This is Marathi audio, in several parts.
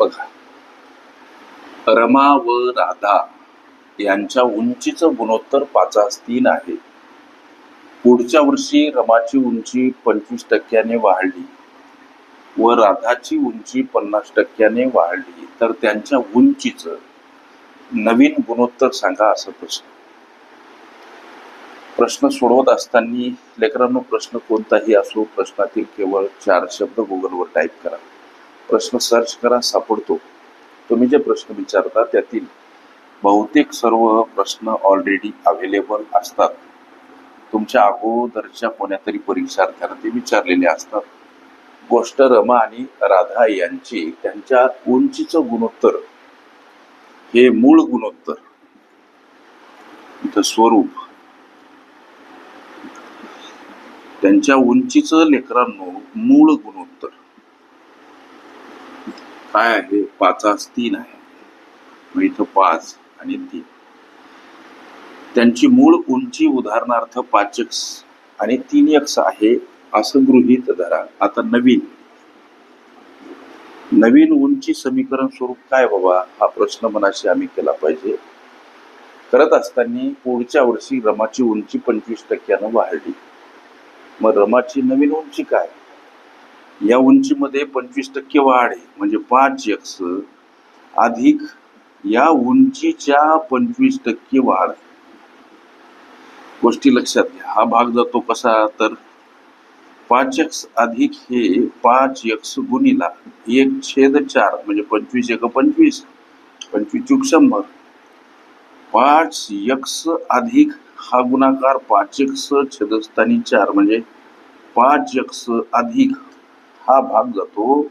बघा. रमा व राधा यांच्या उंचीचं गुणोत्तर पाचास तीन आहे. पुढच्या वर्षी रमाची उंची पंचवीस टक्क्याने वाढली व राधाची उंची पन्नास टक्क्याने वाढली. तर त्यांच्या उंचीचं नवीन गुणोत्तर सांगा असं प्रश्न. प्रश्न सोडवत असताना लेकरांनो प्रश्न कोणताही असो प्रश्नातील केवळ चार शब्द गुगलवर टाईप करा. प्रश्न सर्च करा सापडतो. तुम्ही जे प्रश्न विचारता त्यातील बहुतेक सर्व प्रश्न ऑलरेडी अवेलेबल असतात. तुमच्या अगोदरच्या कोण्यातरी परीक्षार्थ्यांना ते विचारलेले असतात. गोष्ट रमा आणि राधा यांची त्यांच्या उंचीचं गुणोत्तर हे मूळ गुणोत्तर. इथं स्वरूप. त्यांच्या उंचीचं लेकरांनो मूळ गुणोत्तर. काय आहे? पाचास तीन आहे. मग इथं पाच आणि तीन. त्यांची मूळ उंची उदाहरणार्थ पाच आणि तीन यक्ष आहे असं गृहीत धरा. आता नवीन. नवीन उंची समीकरण स्वरूप काय बाबा? हा प्रश्न मनाशी आम्ही केला पाहिजे. करत असताना पुढच्या वर्षी रमाची उंची पंचवीस टक्क्यानं वाढली. मग रमाची नवीन उंची काय? या उंचीमध्ये पंचवीस टक्के वाढ आहे. म्हणजे पाच एक्स अधिक या उंचीच्या पंचवीस टक्के वाढ. गोष्टी लक्षात घ्या. हा भाग जातो कसा तर पाच एक्स अधिक हे पाच एक्स गुणिला एक छेद चार म्हणजे पंचवीस एक पंचवीस पंचवीस चूक शंभर. पाच एक्स अधिक हा गुणाकार पाच एक्स छेदस्थानी चार म्हणजे पाच एक्स अधिक हा भाग जातो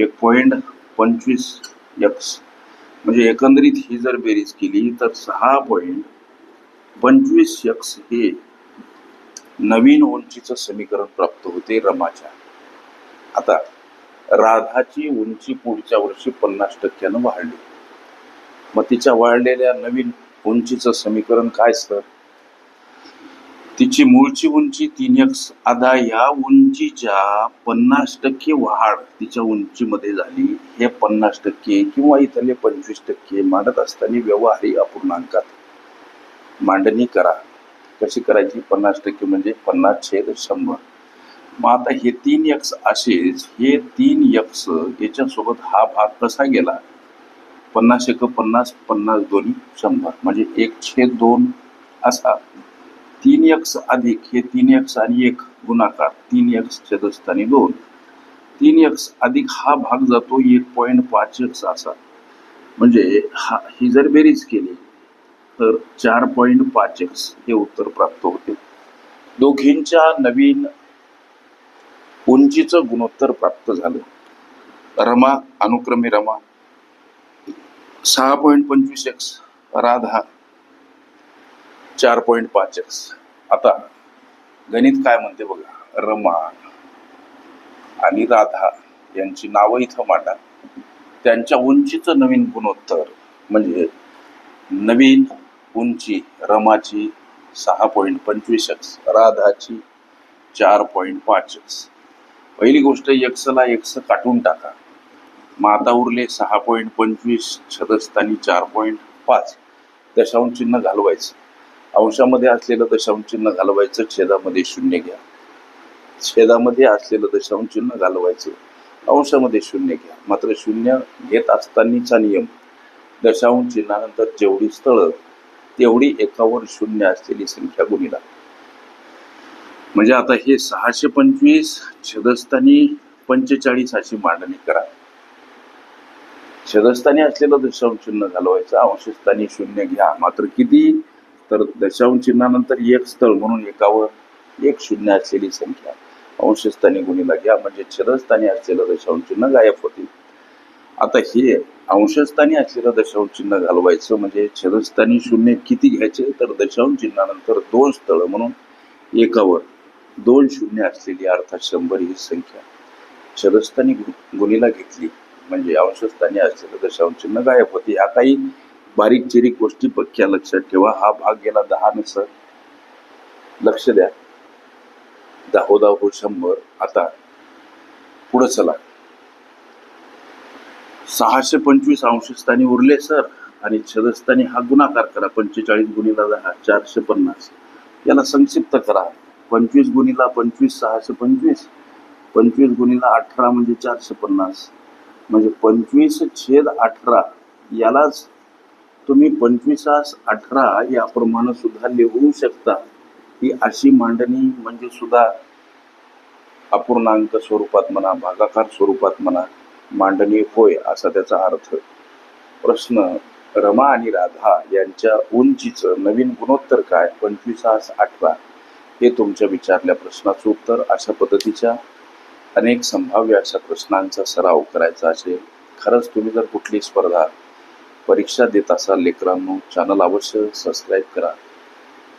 एक पॉईंट पंचवीस एक्स म्हणजे एकंदरीत ही जर बेरीज केली तर सहा पॉईंट पंचवीस एक्स हे नवीन उंचीचं समीकरण प्राप्त होते रमाच्या. आता राधाची उंची पुढच्या वर्षी पन्नास टक्क्यानं वाढली. मग तिच्या वाढलेल्या नवीन उंचीचं समीकरण काय सर तिची मूळची उंची तीन एक्स आधा या उंचीच्या पन्नास टक्के वाढ तिच्या उंचीमध्ये झाली. हे पन्नास टक्के किंवा इथले पंचवीस टक्के मांडत असताना व्यवहारी अपूर्णांकात. मांडणी करा. कशी करायची? पन्नास टक्के म्हणजे पन्नास छेद शंभर. मग आता हे तीन एक्स असेच हे तीन एक्स याच्यासोबत हा भाग कसा गेला? पन्नास एक पन्नास पन्नास दोन्ही शंभर. म्हणजे एक छेद दोन असा. तीन एक्स अधिक हे तीन एक्स आणि एक गुणाकार तीन एक्स छेदस्थानी दोन. तीन एक्स अधिक हा भाग जातो एक पॉईंट पाच एक्स असा. म्हणजे हा ही जर बेरीज केली तर चार पॉईंट पाच एक्स हे उत्तर प्राप्त होते. दोघींच्या नवीन उंचीचं गुणोत्तर प्राप्त झालं. रमा अनुक्रमे रमा. सहा पॉईंट पंचवीस एक्स राधा चार पॉईंट पाच एक्स आता गणित काय म्हणते बघा? रमा आणि राधा यांची नावं इथं मांडा. त्यांच्या उंचीचं नवीन गुणोत्तर म्हणजे नवीन उंची रमाची सहा पॉईंट पंचवीस एक्स राधाची चार पॉईंट पाच एक्स पहिली गोष्ट एक्सला एक्स काटून टाका. मग आता उरले सहा पॉईंट पंचवीस छदस्थानी चार पॉईंट पाच. दशांश चिन्ह घालवायचं. अंशामध्ये असलेलं दशांश चिन्ह घालवायचं छेदामध्ये शून्य घ्या. छेदामध्ये असलेलं दशांश चिन्ह घालवायचं अंशामध्ये शून्य घ्या. मात्र शून्य घेत असतानाचा नियम दशांश चिन्हानंतर जेवढी स्थळं तेवढी एकावर शून्य असलेली संख्या गुणीला म्हणजे आता हे सहाशे पंचवीस छेदस्थानी पंचेचाळीस अशी मांडणी करा. छेदस्थानी असलेलं दशांश चिन्ह घालवायचं अंशस्थानी शून्य घ्या. मात्र किती? तर दशांश चिन्हानंतर एक स्थळ म्हणून एकावर एक शून्य असलेली संख्या अंशस्थानी गुणीला घ्या. म्हणजे छदस्थानी असलेलं दशांश चिन्ह गायब होते आता हे अंशस्थानी असलेलं दशांश चिन्ह घालवायचं म्हणजे छदस्थानी शून्य किती घ्यायचे? तर दशांश चिन्हानंतर दोन स्थळ म्हणून एकावर दोन शून्य असलेली अर्थात शंभर ही संख्या छदस्थानी गु- गुणीला घेतली. म्हणजे अंशस्थानी असलेलं दशांश चिन्ह गायब होते. ह्या काही बारीक चिरीक गोष्टी पक्क्या लक्षात ठेवा. हा भाग गेला दहा नसर लक्ष द्या. दाहो दाहो हो शंभर. आता पुढं चला. सहाशे पंचवीस अंशस्थानी उरले सर. आणि छदस्थानी हा गुणाकार करा. पंचेचाळीस गुणीला दहा चारशे पन्नास. याला संक्षिप्त करा. पंचवीस गुणीला पंचवीस सहाशे पंचवीस. पंचवीस गुणीला अठरा म्हणजे चारशे पन्नास. म्हणजे पंचवीस छेद अठरा यालाच तुम्ही पंचवीसास अठरा याप्रमाणे सुद्धा लिहू शकता. ही अशी मांडणी म्हणजे सुद्धा अपूर्णांक स्वरूपात म्हणा भागाकार स्वरूपात म्हणा मांडणी होय असा त्याचा अर्थ. प्रश्न रमा आणि राधा यांच्या उंचीचं नवीन गुणोत्तर काय? पंचवीसास अठरा हे तुमच्या विचारल्या प्रश्नाचं उत्तर. अशा पद्धतीच्या अनेक संभाव्य अशा प्रश्नांचा सराव करायचा असेल. खरंच तुम्ही जर कुठली स्पर्धा परीक्षा देत असाल लेकरांनो चॅनल अवश्य सबस्क्राईब करा.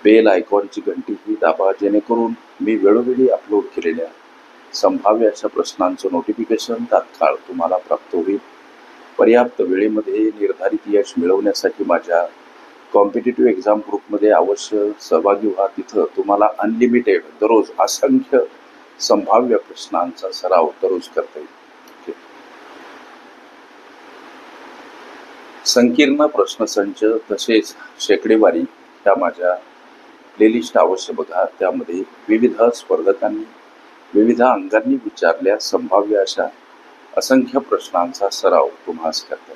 बेल आयकॉनची घंटी ही दाबा जेणेकरून मी वेळोवेळी अपलोड केलेल्या संभाव्य अशा प्रश्नांचं नोटिफिकेशन तात्काळ तुम्हाला प्राप्त होईल. पर्याप्त वेळेमध्ये निर्धारित यश मिळवण्यासाठी माझ्या कॉम्पिटेटिव्ह एक्झाम ग्रुपमध्ये अवश्य सहभागी व्हा. तिथं तुम्हाला अनलिमिटेड दररोज असंख्य संभाव्य प्रश्नांचा सराव दररोज करता येईल. संकीर्ण प्रश्नसंच तसेच शेकडेवारी या माझ्या प्लेलिस्ट अवश्य बघा. त्यामध्ये विविध स्पर्धकांनी विविध अंगांनी विचारल्या संभाव्य अशा असंख्य प्रश्नांचा सराव तुम्हास करतात